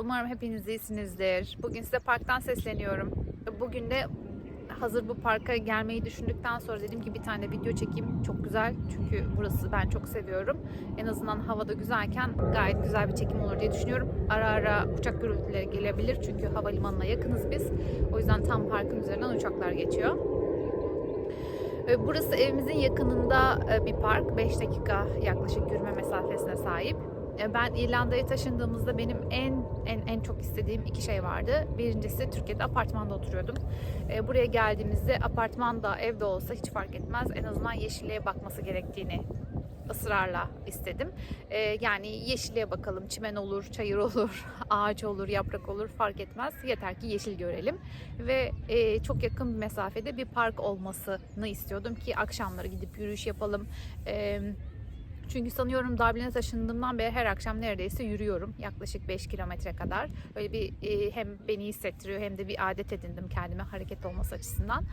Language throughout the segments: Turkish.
Umarım hepiniz iyisinizdir. Bugün size parktan sesleniyorum. Bugün de hazır bu parka gelmeyi düşündükten sonra dedim ki bir tane video çekeyim. Çok güzel çünkü burası ben çok seviyorum. En azından havada güzelken gayet güzel bir çekim olur diye düşünüyorum. Ara ara uçak gürültüleri gelebilir çünkü havalimanına yakınız biz. O yüzden tam parkın üzerinden uçaklar geçiyor. E, Burası evimizin yakınında e, bir park. 5 dakika yaklaşık yürüme mesafesine sahip. E, Ben İrlanda'ya taşındığımızda benim en en en çok istediğim iki şey vardı. Birincisi Türkiye'de apartmanda oturuyordum. E, Buraya geldiğimizde apartmanda evde olsa hiç fark etmez. En azından yeşilliğe bakması gerektiğini ısrarla istedim. E, Yani yeşilliğe bakalım. Çimen olur, çayır olur, ağaç olur, yaprak olur fark etmez. Yeter ki yeşil görelim. Ve e, çok yakın bir mesafede bir park olmasını istiyordum ki akşamları gidip yürüyüş yapalım. E, çünkü sanıyorum Dublin'e taşındığımdan beri her akşam neredeyse yürüyorum. Yaklaşık 5 kilometre kadar. Böyle bir e, hem beni hissettiriyor hem de bir adet edindim kendime hareket olması açısından.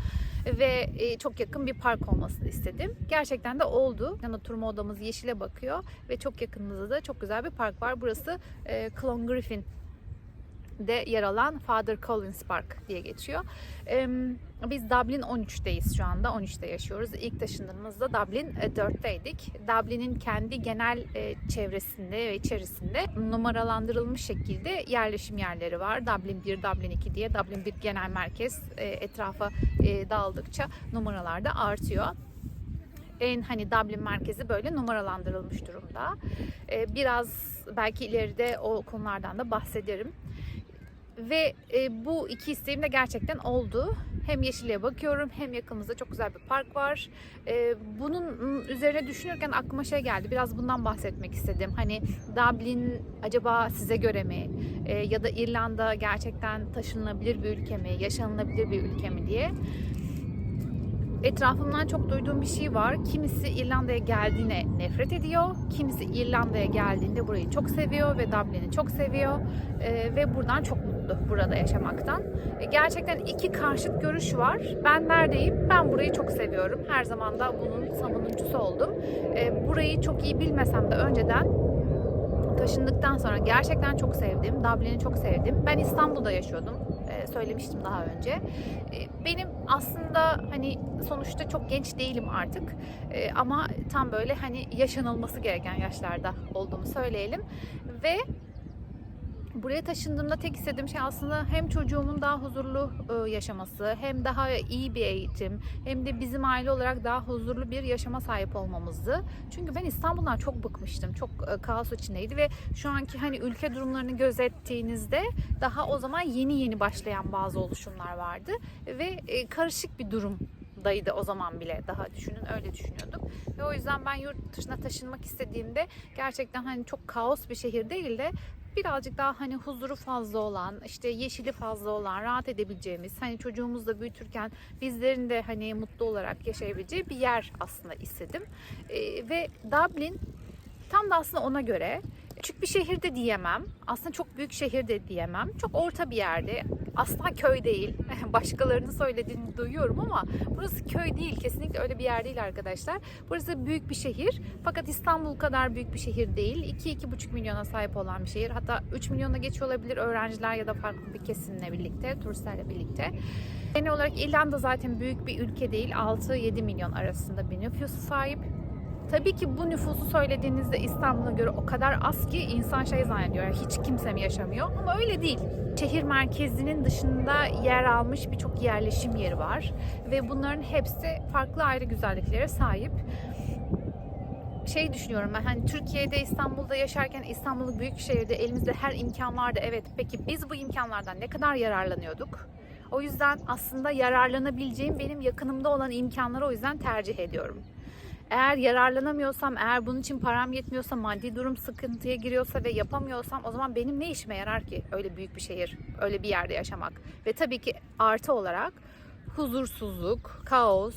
Ve e, çok yakın bir park olmasını istedim. Gerçekten de oldu. Yani oturma odamız yeşile bakıyor ve çok yakınımızda da çok güzel bir park var. Burası e, Clongriffin de yer alan Father Collins Park diye geçiyor. Ee, Biz Dublin 13'teyiz şu anda. 13'te yaşıyoruz. İlk taşındığımızda Dublin e, 4'teydik. Dublin'in kendi genel e, çevresinde ve içerisinde numaralandırılmış şekilde yerleşim yerleri var. Dublin 1, Dublin 2 diye. Dublin 1 genel merkez e, etrafa e, dağıldıkça numaralar da artıyor en hani Dublin merkezi böyle numaralandırılmış durumda. Biraz belki ileride o konulardan da bahsederim. Ve e, bu iki isteğim de gerçekten oldu. Hem yeşilliğe bakıyorum hem yakınımızda çok güzel bir park var. E, bunun üzerine düşünürken aklıma şey geldi. Biraz bundan bahsetmek istedim. Hani Dublin acaba size göre mi? E, ya da İrlanda gerçekten taşınılabilir bir ülke mi? Yaşanılabilir bir ülke mi diye etrafımdan çok duyduğum bir şey var. Kimisi İrlanda'ya geldiğine nefret ediyor. Kimisi İrlanda'ya geldiğinde burayı çok seviyor ve Dublin'i çok seviyor. Ee, ve buradan çok mutlu burada yaşamaktan. Ee, gerçekten iki karşıt görüş var. Ben neredeyim? Ben burayı çok seviyorum. Her zaman da bunun savunucusu oldum. Ee, burayı çok iyi bilmesem de önceden taşındıktan sonra gerçekten çok sevdim. Dublin'i çok sevdim. Ben İstanbul'da yaşıyordum. Ee, söylemiştim daha önce. Ee, benim aslında hani sonuçta çok genç değilim artık. Ee, ama tam böyle hani yaşanılması gereken yaşlarda olduğumu söyleyelim. Ve Buraya taşındığımda tek istediğim şey aslında hem çocuğumun daha huzurlu e, yaşaması, hem daha iyi bir eğitim, hem de bizim aile olarak daha huzurlu bir yaşama sahip olmamızdı. Çünkü ben İstanbul'dan çok bıkmıştım. Çok e, kaos içindeydi ve şu anki hani ülke durumlarını gözettiğinizde daha o zaman yeni yeni başlayan bazı oluşumlar vardı ve e, karışık bir durum daydı o zaman bile daha düşünün öyle düşünüyordum. Ve o yüzden ben yurt dışına taşınmak istediğimde gerçekten hani çok kaos bir şehir değil de birazcık daha hani huzuru fazla olan, işte yeşili fazla olan, rahat edebileceğimiz, hani çocuğumuzu da büyütürken bizlerin de hani mutlu olarak yaşayabileceği bir yer aslında istedim. Ee, ve Dublin tam da aslında ona göre küçük bir şehir de diyemem. Aslında çok büyük şehir de diyemem. Çok orta bir yerde. Asla köy değil. Başkalarının söylediğini duyuyorum ama burası köy değil. Kesinlikle öyle bir yer değil arkadaşlar. Burası büyük bir şehir. Fakat İstanbul kadar büyük bir şehir değil. 2-2,5 milyona sahip olan bir şehir. Hatta 3 milyona geçiyor olabilir öğrenciler ya da farklı bir kesimle birlikte, turistlerle birlikte. Genel olarak İrlanda zaten büyük bir ülke değil. 6-7 milyon arasında bir nüfusu sahip. Tabii ki bu nüfusu söylediğinizde İstanbul'a göre o kadar az ki insan şey zannediyor. Hiç kimse mi yaşamıyor? Ama öyle değil. Şehir merkezinin dışında yer almış birçok yerleşim yeri var. Ve bunların hepsi farklı ayrı güzelliklere sahip şey düşünüyorum ben hani Türkiye'de İstanbul'da yaşarken İstanbul'u büyük şehirde elimizde her imkan vardı evet peki biz bu imkanlardan ne kadar yararlanıyorduk? O yüzden aslında yararlanabileceğim benim yakınımda olan imkanları o yüzden tercih ediyorum. Eğer yararlanamıyorsam, eğer bunun için param yetmiyorsa, maddi durum sıkıntıya giriyorsa ve yapamıyorsam o zaman benim ne işime yarar ki öyle büyük bir şehir, öyle bir yerde yaşamak? Ve tabii ki artı olarak huzursuzluk, kaos,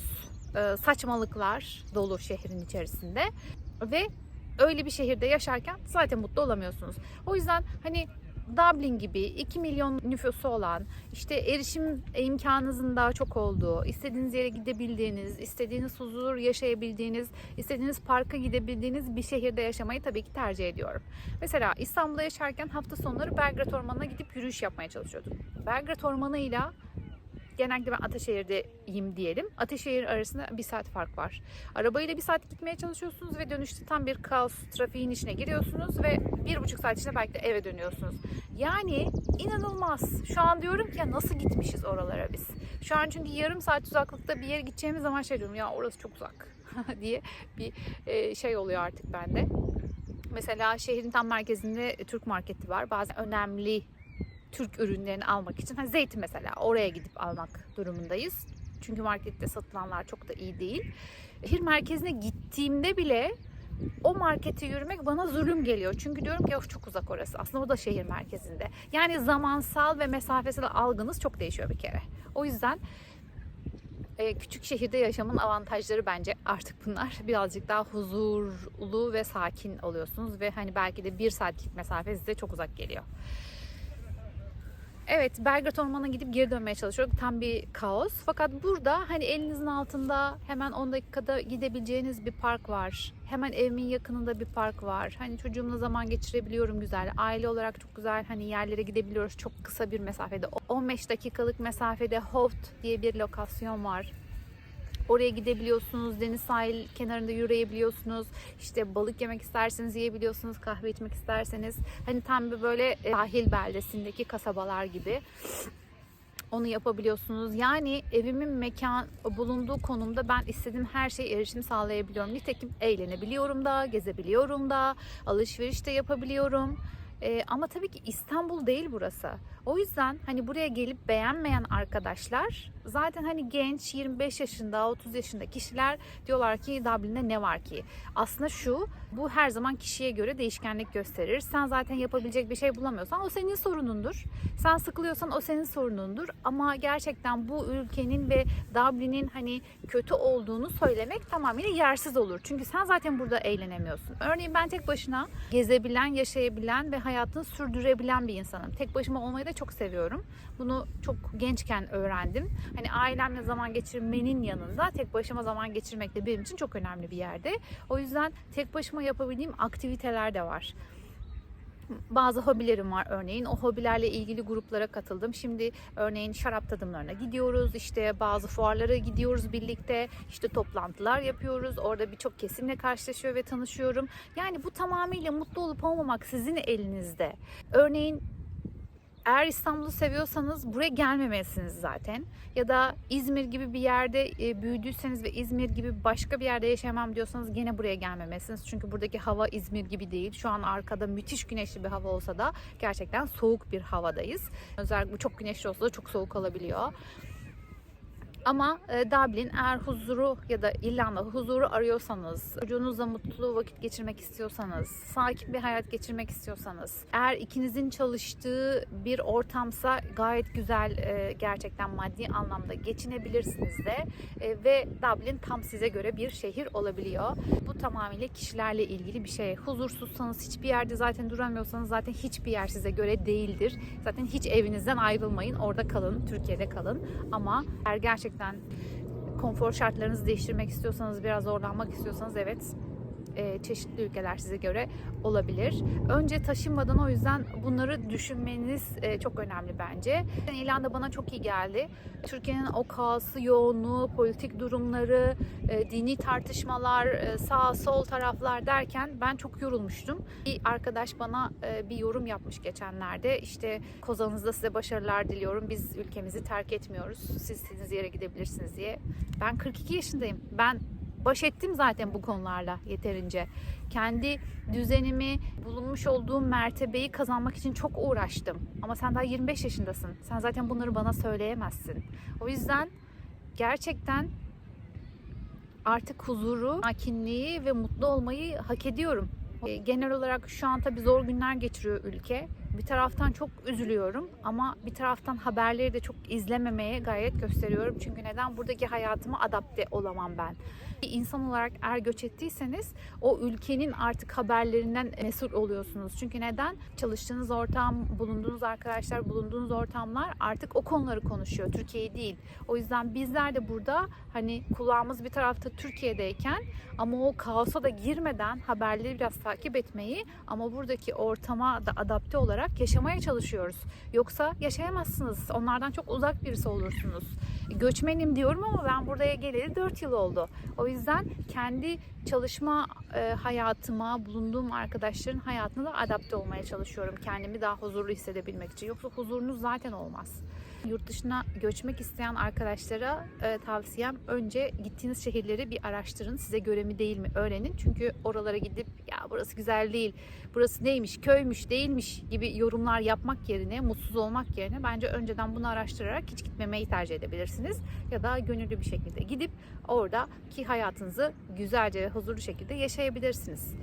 e, saçmalıklar dolu şehrin içerisinde ve öyle bir şehirde yaşarken zaten mutlu olamıyorsunuz. O yüzden hani Dublin gibi 2 milyon nüfusu olan, işte erişim imkanınızın daha çok olduğu, istediğiniz yere gidebildiğiniz, istediğiniz huzur yaşayabildiğiniz, istediğiniz parka gidebildiğiniz bir şehirde yaşamayı tabii ki tercih ediyorum. Mesela İstanbul'da yaşarken hafta sonları Belgrad Ormanı'na gidip yürüyüş yapmaya çalışıyordum. Belgrad Ormanı'yla genellikle ben Ataşehir'deyim diyelim. Ataşehir arasında bir saat fark var. Arabayla bir saat gitmeye çalışıyorsunuz ve dönüşte tam bir kaos trafiğin içine giriyorsunuz ve bir buçuk saat içinde belki de eve dönüyorsunuz. Yani inanılmaz. Şu an diyorum ki ya nasıl gitmişiz oralara biz? Şu an çünkü yarım saat uzaklıkta bir yere gideceğimiz zaman şey diyorum ya orası çok uzak diye bir e, şey oluyor artık bende. Mesela şehrin tam merkezinde Türk marketi var. Bazen önemli Türk ürünlerini almak için. Hani zeytin mesela oraya gidip almak durumundayız. Çünkü markette satılanlar çok da iyi değil. Şehir merkezine gittiğimde bile o markete yürümek bana zulüm geliyor. Çünkü diyorum ki "Of, çok uzak orası. Aslında o da şehir merkezinde. Yani zamansal ve mesafesel algınız çok değişiyor bir kere. O yüzden e, küçük şehirde yaşamın avantajları bence artık bunlar. Birazcık daha huzurlu ve sakin oluyorsunuz ve hani belki de bir saatlik mesafe size çok uzak geliyor. Evet Belgrad Ormanı'na gidip geri dönmeye çalışıyorum. Tam bir kaos. Fakat burada hani elinizin altında hemen 10 dakikada gidebileceğiniz bir park var. Hemen evimin yakınında bir park var. Hani çocuğumla zaman geçirebiliyorum güzel. Aile olarak çok güzel hani yerlere gidebiliyoruz çok kısa bir mesafede. 15 dakikalık mesafede Hoft diye bir lokasyon var. Oraya gidebiliyorsunuz, deniz sahil kenarında yürüyebiliyorsunuz. İşte balık yemek isterseniz yiyebiliyorsunuz, kahve içmek isterseniz. Hani tam bir böyle e, sahil beldesindeki kasabalar gibi. Onu yapabiliyorsunuz. Yani evimin mekan bulunduğu konumda ben istediğim her şeye erişim sağlayabiliyorum. Nitekim eğlenebiliyorum da, gezebiliyorum da, alışveriş de yapabiliyorum. Ee, ama tabii ki İstanbul değil burası. O yüzden hani buraya gelip beğenmeyen arkadaşlar zaten hani genç 25 yaşında 30 yaşında kişiler diyorlar ki Dublin'de ne var ki? Aslında şu bu her zaman kişiye göre değişkenlik gösterir. Sen zaten yapabilecek bir şey bulamıyorsan o senin sorunundur. Sen sıkılıyorsan o senin sorunundur. Ama gerçekten bu ülkenin ve Dublin'in hani kötü olduğunu söylemek tamamıyla yersiz olur. Çünkü sen zaten burada eğlenemiyorsun. Örneğin ben tek başına gezebilen, yaşayabilen ve hayatını sürdürebilen bir insanım. Tek başıma olmayı da çok seviyorum. Bunu çok gençken öğrendim. Hani ailemle zaman geçirmenin yanında tek başıma zaman geçirmek de benim için çok önemli bir yerde. O yüzden tek başıma yapabildiğim aktiviteler de var bazı hobilerim var örneğin. O hobilerle ilgili gruplara katıldım. Şimdi örneğin şarap tadımlarına gidiyoruz. İşte bazı fuarlara gidiyoruz birlikte. İşte toplantılar yapıyoruz. Orada birçok kesimle karşılaşıyor ve tanışıyorum. Yani bu tamamıyla mutlu olup olmamak sizin elinizde. Örneğin eğer İstanbul'u seviyorsanız buraya gelmemelisiniz zaten. Ya da İzmir gibi bir yerde e, büyüdüyseniz ve İzmir gibi başka bir yerde yaşayamam diyorsanız gene buraya gelmemelisiniz. Çünkü buradaki hava İzmir gibi değil. Şu an arkada müthiş güneşli bir hava olsa da gerçekten soğuk bir havadayız. Özellikle çok güneşli olsa da çok soğuk olabiliyor. Ama e, Dublin eğer huzuru ya da İrlanda huzuru arıyorsanız, çocuğunuzla mutlu vakit geçirmek istiyorsanız, sakin bir hayat geçirmek istiyorsanız, eğer ikinizin çalıştığı bir ortamsa gayet güzel e, gerçekten maddi anlamda geçinebilirsiniz de E, ve Dublin tam size göre bir şehir olabiliyor. Bu tamamıyla kişilerle ilgili bir şey. Huzursuzsanız hiçbir yerde zaten duramıyorsanız zaten hiçbir yer size göre değildir. Zaten hiç evinizden ayrılmayın. Orada kalın, Türkiye'de kalın. Ama eğer gerçekten konfor şartlarınızı değiştirmek istiyorsanız, biraz zorlanmak istiyorsanız evet e, çeşitli ülkeler size göre olabilir. Önce taşınmadan o yüzden bunları düşünmeniz e, çok önemli bence. İrlanda bana çok iyi geldi. Türkiye'nin o kaosu, yoğunluğu, politik durumları, e, dini tartışmalar, e, sağ sol taraflar derken ben çok yorulmuştum. Bir arkadaş bana e, bir yorum yapmış geçenlerde. İşte kozanızda size başarılar diliyorum. Biz ülkemizi terk etmiyoruz. Siz istediğiniz yere gidebilirsiniz diye. Ben 42 yaşındayım. Ben baş ettim zaten bu konularla yeterince. Kendi düzenimi, bulunmuş olduğum mertebeyi kazanmak için çok uğraştım. Ama sen daha 25 yaşındasın. Sen zaten bunları bana söyleyemezsin. O yüzden gerçekten artık huzuru, sakinliği ve mutlu olmayı hak ediyorum. Genel olarak şu an tabii zor günler geçiriyor ülke. Bir taraftan çok üzülüyorum ama bir taraftan haberleri de çok izlememeye gayret gösteriyorum. Çünkü neden? Buradaki hayatıma adapte olamam ben. Bir insan olarak eğer göç ettiyseniz o ülkenin artık haberlerinden mesul oluyorsunuz. Çünkü neden? Çalıştığınız ortam, bulunduğunuz arkadaşlar, bulunduğunuz ortamlar artık o konuları konuşuyor. Türkiye'yi değil. O yüzden bizler de burada hani kulağımız bir tarafta Türkiye'deyken ama o kaosa da girmeden haberleri biraz takip etmeyi ama buradaki ortama da adapte olarak yaşamaya çalışıyoruz. Yoksa yaşayamazsınız. Onlardan çok uzak birisi olursunuz. Göçmenim diyorum ama ben buraya geleli 4 yıl oldu. O yüzden kendi çalışma e, hayatıma, bulunduğum arkadaşların hayatına da adapte olmaya çalışıyorum. Kendimi daha huzurlu hissedebilmek için. Yoksa huzurunuz zaten olmaz. Yurt dışına göçmek isteyen arkadaşlara e, tavsiyem önce gittiğiniz şehirleri bir araştırın. Size göre mi değil mi öğrenin. Çünkü oralara gidip ya burası güzel değil, burası neymiş, köymüş, değilmiş gibi yorumlar yapmak yerine, mutsuz olmak yerine bence önceden bunu araştırarak hiç gitmemeyi tercih edebilirsiniz. Ya da gönüllü bir şekilde gidip oradaki hayatınızı güzelce ve huzurlu şekilde yaşayabilirsiniz.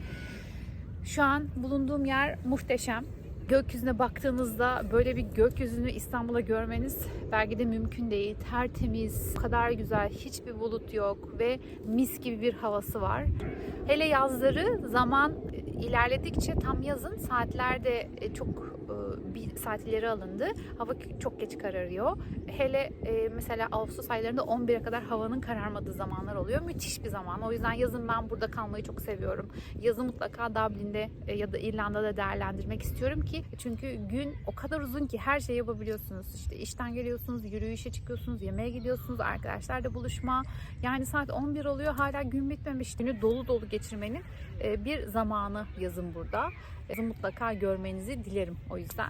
Şu an bulunduğum yer muhteşem. Gökyüzüne baktığınızda böyle bir gökyüzünü İstanbul'a görmeniz belki de mümkün değil. Tertemiz, o kadar güzel, hiçbir bulut yok ve mis gibi bir havası var. Hele yazları zaman ilerledikçe tam yazın saatlerde çok e, bir saat alındı. Hava çok geç kararıyor. Hele e, mesela Ağustos aylarında 11'e kadar havanın kararmadığı zamanlar oluyor. Müthiş bir zaman. O yüzden yazın ben burada kalmayı çok seviyorum. Yazı mutlaka Dublin'de e, ya da İrlanda'da değerlendirmek istiyorum ki çünkü gün o kadar uzun ki her şeyi yapabiliyorsunuz. İşte işten geliyorsunuz, yürüyüşe çıkıyorsunuz, yemeğe gidiyorsunuz, arkadaşlarla buluşma. Yani saat 11 oluyor hala gün bitmemiş. Günü dolu dolu geçirmenin e, bir zamanı yazın burada. Yazın mutlaka görmenizi dilerim o yüzden.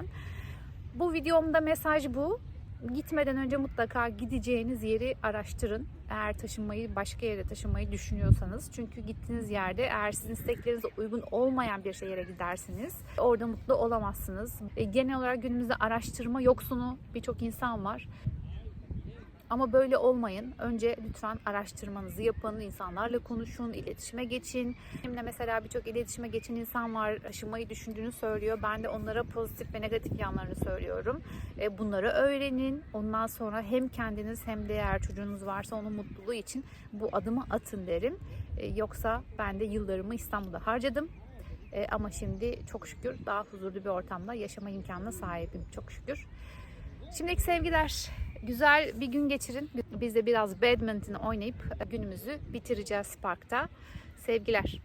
Bu videomda mesaj bu. Gitmeden önce mutlaka gideceğiniz yeri araştırın. Eğer taşınmayı başka yere taşınmayı düşünüyorsanız. Çünkü gittiğiniz yerde eğer sizin isteklerinize uygun olmayan bir şehre gidersiniz. Orada mutlu olamazsınız. E, Genel olarak günümüzde araştırma yoksunu birçok insan var. Ama böyle olmayın. Önce lütfen araştırmanızı yapın, insanlarla konuşun, iletişime geçin. Şimdi mesela birçok iletişime geçen insan var, aşımayı düşündüğünü söylüyor. Ben de onlara pozitif ve negatif yanlarını söylüyorum. E, Bunları öğrenin. Ondan sonra hem kendiniz hem de eğer çocuğunuz varsa onun mutluluğu için bu adımı atın derim. E, Yoksa ben de yıllarımı İstanbul'da harcadım. E, Ama şimdi çok şükür daha huzurlu bir ortamda yaşama imkanına sahibim. Çok şükür. Şimdiki sevgiler. Güzel bir gün geçirin. Biz de biraz badminton oynayıp günümüzü bitireceğiz parkta. Sevgiler.